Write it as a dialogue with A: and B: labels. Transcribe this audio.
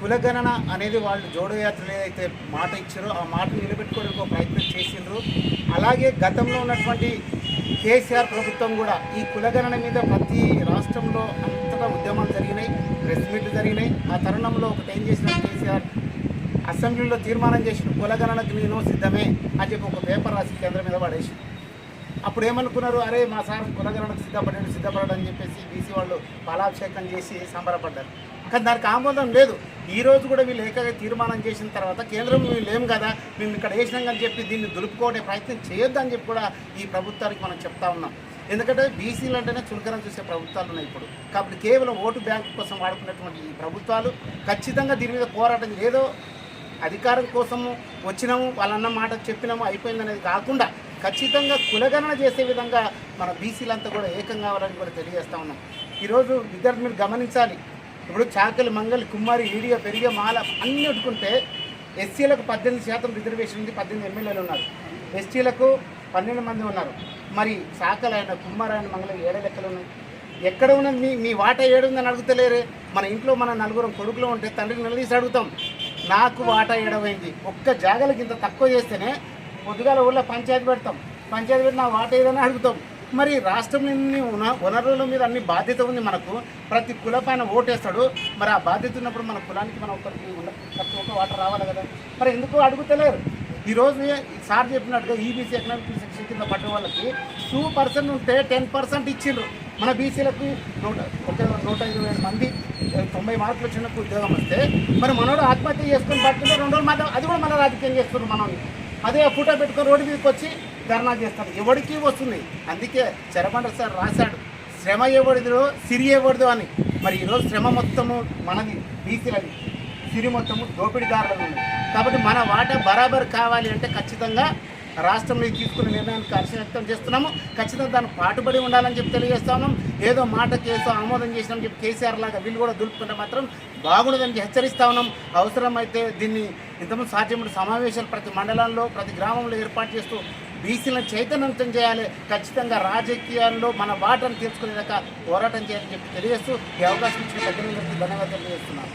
A: కులగణన అనేది వాళ్ళు జోడో యాత్రలు ఏదైతే మాట ఇచ్చారో ఆ మాట నిలబెట్టుకోవడానికి ఒక ప్రయత్నం చేసిండ్రు. అలాగే గతంలో ఉన్నటువంటి కేసీఆర్ ప్రభుత్వం కూడా ఈ కులగణన మీద ప్రతి రాష్ట్రంలో అంతటా ఉద్యమాలు జరిగినాయి ప్రెస్ మీట్లు జరిగినాయి. ఆ తరుణంలో ఒకటి ఏం చేసిన కేసీఆర్? అసెంబ్లీలో తీర్మానం చేసిన కులగణనకు నేను సిద్ధమే అని చెప్పి ఒక పేపర్ రాసి కేంద్రం మీద పడేసి అప్పుడు ఏమనుకున్నారు అరే మా సార్ కులగరణకు సిద్ధపడండి సిద్ధపడడం అని చెప్పేసి బీసీ వాళ్ళు పాలాభిషేకం చేసి సంబరపడ్డారు. కానీ దానికి ఆమోదం లేదు. ఈ రోజు కూడా వీళ్ళు ఏకగా తీర్మానం చేసిన తర్వాత కేంద్రం మేము లేము కదా మేము ఇక్కడ వేసినాం అని చెప్పి దీన్ని దులుపుకోవడే ప్రయత్నం చేయొద్దని చెప్పి కూడా ఈ ప్రభుత్వానికి మనం చెప్తా ఉన్నాం. ఎందుకంటే బీసీలు అంటేనే చులకరం చూసే ప్రభుత్వాలు ఉన్నాయి ఇప్పుడు. కాబట్టి కేవలం ఓటు బ్యాంకు కోసం వాడుకున్నటువంటి ఈ ప్రభుత్వాలు ఖచ్చితంగా దీని మీద పోరాటం ఏదో అధికారం కోసము వచ్చినాము వాళ్ళన్న మాట చెప్పినాము అయిపోయిందనేది కాకుండా ఖచ్చితంగా కులగణన చేసే విధంగా మన బీసీలంతా కూడా ఏకం కావాలని కూడా తెలియజేస్తా ఉన్నాం. ఈరోజు విద్యార్థి మీరు గమనించాలి. ఇప్పుడు చాకలి మంగలి కుమ్మారి ఈడియ పెరిగే మాల అన్ని పెట్టుకుంటే ఎస్సీలకు పద్దెనిమిది శాతం రిజర్వేషన్ ఉంది పద్దెనిమిది ఎమ్మెల్యేలు ఉన్నారు. ఎస్టీలకు పన్నెండు మంది ఉన్నారు. మరి చాకలి ఆయన కుమ్మారి ఆయన మంగళ ఏడ లెక్కలు ఉన్నాయి? ఎక్కడ ఉన్నది మీ మీ వాటా ఏడుందని అడుగుతలేరే. మన ఇంట్లో మన నలుగురం కొడుకులు ఉంటే తండ్రికి నిలదీసి అడుగుతాం. నాకు వాటా ఏడవైంది. ఒక్క జాగలకి ఇంత తక్కువ చేస్తేనే పొద్దుగాల ఊళ్ళో పంచాయతీ పెడతాం. పంచాయతీ పెట్టిన వాట ఏదైనా అడుగుతాం. మరి రాష్ట్రంలోని ఉన్న వనరుల మీద అన్ని బాధ్యత ఉంది మనకు. ప్రతి కుల పైన ఓటేస్తాడు. మరి ఆ బాధ్యత ఉన్నప్పుడు మన కులానికి మనం ఒకరికి ఉండ- ప్రతి ఒక్క వాటర్ రావాలి కదా. మరి ఎందుకు అడుగుతలేరు? ఈరోజు సార్ చెప్పినట్టుగా ఈబీసీ ఎకనామిక్ సెక్షన్ కింద పడ్డ వాళ్ళకి టూ పర్సెంట్ ఉంటే టెన్ పర్సెంట్ ఇచ్చిండ్రు. మన బీసీలకు నూట ఒక నూట ఇరవై మంది తొంభై మార్కులు వచ్చినప్పుడు ఉద్యోగం వస్తే మరి మనోడు ఆత్మహత్య చేసుకొని పడుతుంటే రెండు రోజులు మాత్రం అది కూడా మన రాజకీయం చేస్తున్నారు మనం అదే ఫోటో పెట్టుకొని రోడ్డు మీదకి వచ్చి ధర్నా చేస్తారు ఎవరికి వస్తుంది? అందుకే చెరబండ సార్ రాశాడు. శ్రమ ఇవ్వడదు సిరి ఇవ్వడదు అని. మరి ఈరోజు శ్రమ మొత్తము మనది బీసీలది. సిరి మొత్తము దోపిడీదారులు కాబట్టి మన వాటా బరాబర్ కావాలి అంటే ఖచ్చితంగా రాష్ట్రంలో తీసుకున్న నిర్ణయానికి హర్షం వ్యక్తం చేస్తున్నాము. ఖచ్చితంగా దాన్ని పాటుపడి ఉండాలని చెప్పి తెలియజేస్తున్నాం ఏదో మాట కేసు ఆమోదం చేసినాం చెప్పి కేసీఆర్ లాగా వీళ్ళు కూడా దులుపుకుంటే మాత్రం బాగుండదని హెచ్చరిస్తా ఉన్నాం. అవసరమైతే దీన్ని ఇంతకుముందు సాధ్యమైన సమావేశాలు ప్రతి మండలంలో ప్రతి గ్రామంలో ఏర్పాటు చేస్తూ బీసీలను చైతన్యవంతం చేయాలి. ఖచ్చితంగా రాజకీయాల్లో మన వాటను తీర్చుకునేదాకా పోరాటం చేయాలని చెప్పి తెలియజేస్తూ ఈ అవకాశం ఇచ్చిన పెద్దలందరికీ ధన్యవాదాలు తెలియజేస్తున్నాను.